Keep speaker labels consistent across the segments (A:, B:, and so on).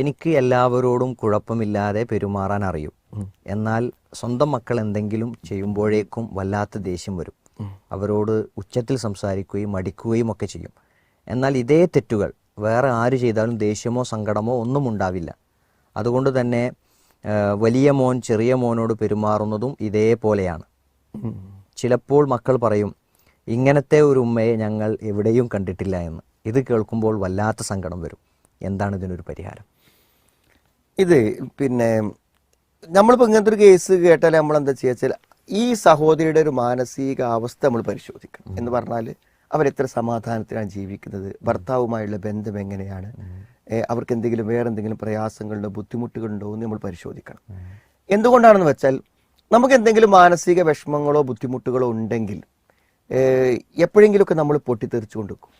A: എനിക്ക് എല്ലാവരോടും കുഴപ്പമില്ലാതെ പെരുമാറാൻ അറിയും. എന്നാൽ സ്വന്തം മക്കൾ എന്തെങ്കിലും ചെയ്യുമ്പോഴേക്കും വല്ലാത്ത ദേഷ്യം വരും. അവരോട് ഉച്ചത്തിൽ സംസാരിക്കുകയും മടിക്കുകയും ഒക്കെ ചെയ്യും. എന്നാൽ ഇതേ തെറ്റുകൾ വേറെ ആര് ചെയ്താലും ദേഷ്യമോ സങ്കടമോ ഒന്നും ഉണ്ടാവില്ല. അതുകൊണ്ട് തന്നെ വലിയ മോൻ ചെറിയ മോനോട് പെരുമാറുന്നതും ഇതേപോലെയാണ്. ചിലപ്പോൾ മക്കൾ പറയും ഇങ്ങനത്തെ ഒരു ഉമ്മയെ ഞങ്ങൾ എവിടെയും കണ്ടിട്ടില്ല എന്ന്. ഇത് കേൾക്കുമ്പോൾ വല്ലാത്ത സങ്കടം വരും. എന്താണ് ഇതിനൊരു പരിഹാരം?
B: ഇത് പിന്നെ നമ്മളിപ്പോൾ ഇങ്ങനത്തെ ഒരു കേസ് കേട്ടാൽ നമ്മൾ എന്താ ചെയ്യാച്ചാൽ ഈ സഹോദരിയുടെ ഒരു മാനസിക അവസ്ഥ നമ്മൾ പരിശോധിക്കണം. എന്ന് പറഞ്ഞാൽ അവരെത്ര സമാധാനത്തിലാണ് ജീവിക്കുന്നത്? ഭർത്താവുമായുള്ള ബന്ധം എങ്ങനെയാണ്? അവർക്ക് എന്തെങ്കിലും വേറെ എന്തെങ്കിലും പ്രയാസങ്ങളുണ്ടോ ബുദ്ധിമുട്ടുകളുണ്ടോ എന്ന് നമ്മൾ പരിശോധിക്കണം. എന്തുകൊണ്ടാണെന്ന് വെച്ചാൽ നമുക്ക് എന്തെങ്കിലും മാനസിക വിഷമങ്ങളോ ബുദ്ധിമുട്ടുകളോ ഉണ്ടെങ്കിൽ എപ്പോഴെങ്കിലുമൊക്കെ നമ്മൾ പൊട്ടിത്തെറിച്ചു കൊണ്ടിരിക്കും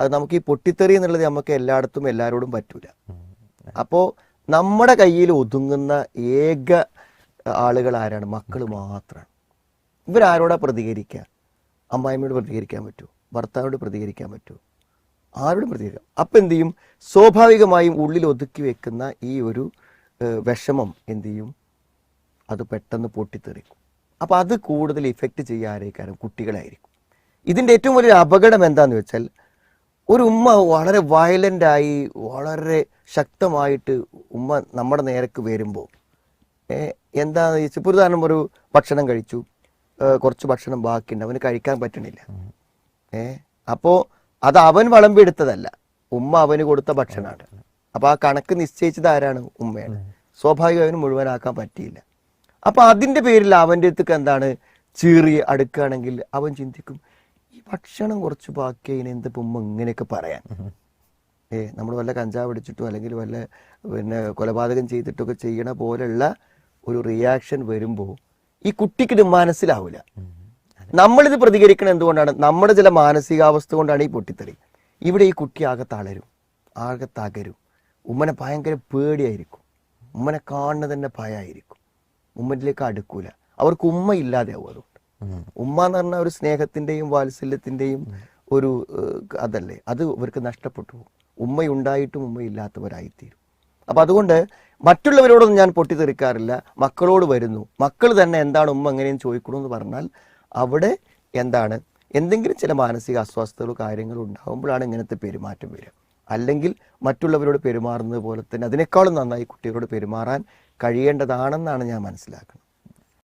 B: അത് നമുക്ക് ഈ പൊട്ടിത്തെറി എന്നുള്ളത് നമുക്ക് എല്ലായിടത്തും എല്ലാവരോടും പറ്റൂല. അപ്പോ നമ്മുടെ കയ്യിൽ ഒതുങ്ങുന്ന ഏക ആളുകൾ ആരാണ്? മക്കൾ മാത്രമാണ് ഇവരാരോടാ പ്രതികരിക്കുക അമ്മായിമ്മയോട് പ്രതികരിക്കാൻ പറ്റുമോ ഭർത്താവിനോട് പ്രതികരിക്കാൻ പറ്റുമോ ആരോടും പ്രതികരിക്കാം? അപ്പം എന്ത് ചെയ്യും? സ്വാഭാവികമായും ഉള്ളിൽ ഒതുക്കി വെക്കുന്ന ഈ ഒരു വിഷമം എന്ത് ചെയ്യും? അത് പെട്ടെന്ന് പൊട്ടിത്തെറിക്കും. അപ്പം അത് കൂടുതൽ ഇഫക്റ്റ് ചെയ്യുക ആരേക്കാരും? കുട്ടികളായിരിക്കും. ഇതിന്റെ ഏറ്റവും വലിയ അപകടം എന്താണെന്ന് വെച്ചാൽ ഒരു ഉമ്മ വളരെ വയലന്റായി വളരെ ശക്തമായിട്ട് ഉമ്മ നമ്മുടെ നേരക്ക് വരുമ്പോൾ എന്താണെന്ന് ചോദിച്ചാൽ ഇപ്പോൾ ഒരു ഭക്ഷണം കഴിച്ചു കുറച്ച് ഭക്ഷണം ബാക്കിയുണ്ട് അവന് കഴിക്കാൻ പറ്റണില്ല. ഏ അപ്പോൾ അത് അവൻ വിളമ്പെടുത്തതല്ല ഉമ്മ അവന് കൊടുത്ത ഭക്ഷണമാണ്. അപ്പോൾ ആ കണക്ക് നിശ്ചയിച്ചത് ആരാണ്? ഉമ്മയാണ്. സ്വാഭാവികം അവന് മുഴുവനാക്കാൻ പറ്റിയില്ല. അപ്പോൾ അതിന്റെ പേരിൽ അവന്റെ അടുത്തേക്ക് എന്താണ്? ചീറി അടുക്കുകയാണെങ്കിൽ അവൻ ചിന്തിക്കും ഈ ഭക്ഷണം കുറച്ച് ബാക്കി അതിനെന്ത് ഉമ്മ ഇങ്ങനെയൊക്കെ പറയാൻ? നമ്മൾ വല്ല കഞ്ചാവ് അടിച്ചിട്ടോ അല്ലെങ്കിൽ വല്ല പിന്നെ കൊലപാതകം ചെയ്തിട്ടൊക്കെ ചെയ്യണ പോലെയുള്ള ഒരു റിയാക്ഷൻ വരുമ്പോൾ ഈ കുട്ടിക്കിത് ഇത് മനസ്സിലാവില്ല നമ്മളിത് പ്രതികരിക്കണം എന്തുകൊണ്ടാണ്? നമ്മുടെ ചില മാനസികാവസ്ഥ കൊണ്ടാണ് ഈ പൊട്ടിത്തെറി. ഇവിടെ ഈ കുട്ടി ആകെ തളരും ആകെ തകരും. ഉമ്മനെ ഭയങ്കര പേടിയായിരിക്കും. ഉമ്മനെ കാണുന്നത് തന്നെ ഭയമായിരിക്കും ഉമ്മനിലേക്ക് അടുക്കൂല. അവർക്ക് ഉമ്മ ഇല്ലാതെയാവും അതുകൊണ്ട്. ഉമ്മ എന്ന് പറഞ്ഞാൽ ഒരു സ്നേഹത്തിന്റെയും വാത്സല്യത്തിന്റെയും ഒരു അതല്ലേ? അത് ഇവർക്ക് നഷ്ടപ്പെട്ടു പോകും. ഉമ്മയുണ്ടായിട്ടും ഉമ്മയില്ലാത്തവരായിത്തീരും. അപ്പം അതുകൊണ്ട് മറ്റുള്ളവരോടൊന്നും ഞാൻ പൊട്ടിത്തെറിക്കാറില്ല. മക്കളോട് വരുന്നു. മക്കൾ തന്നെ എന്താണ് ഉമ്മ എങ്ങനെയും ചോദിക്കണമെന്ന് പറഞ്ഞാൽ അവിടെ എന്താണ്? എന്തെങ്കിലും ചില മാനസിക അസ്വസ്ഥതകളോ കാര്യങ്ങളോ ഉണ്ടാകുമ്പോഴാണ് ഇങ്ങനത്തെ പെരുമാറ്റം വരിക. അല്ലെങ്കിൽ മറ്റുള്ളവരോട് പെരുമാറുന്നത് പോലെ തന്നെ അതിനേക്കാളും നന്നായി കുട്ടികളോട് പെരുമാറാൻ കഴിയേണ്ടതാണെന്നാണ് ഞാൻ മനസ്സിലാക്കുന്നത്.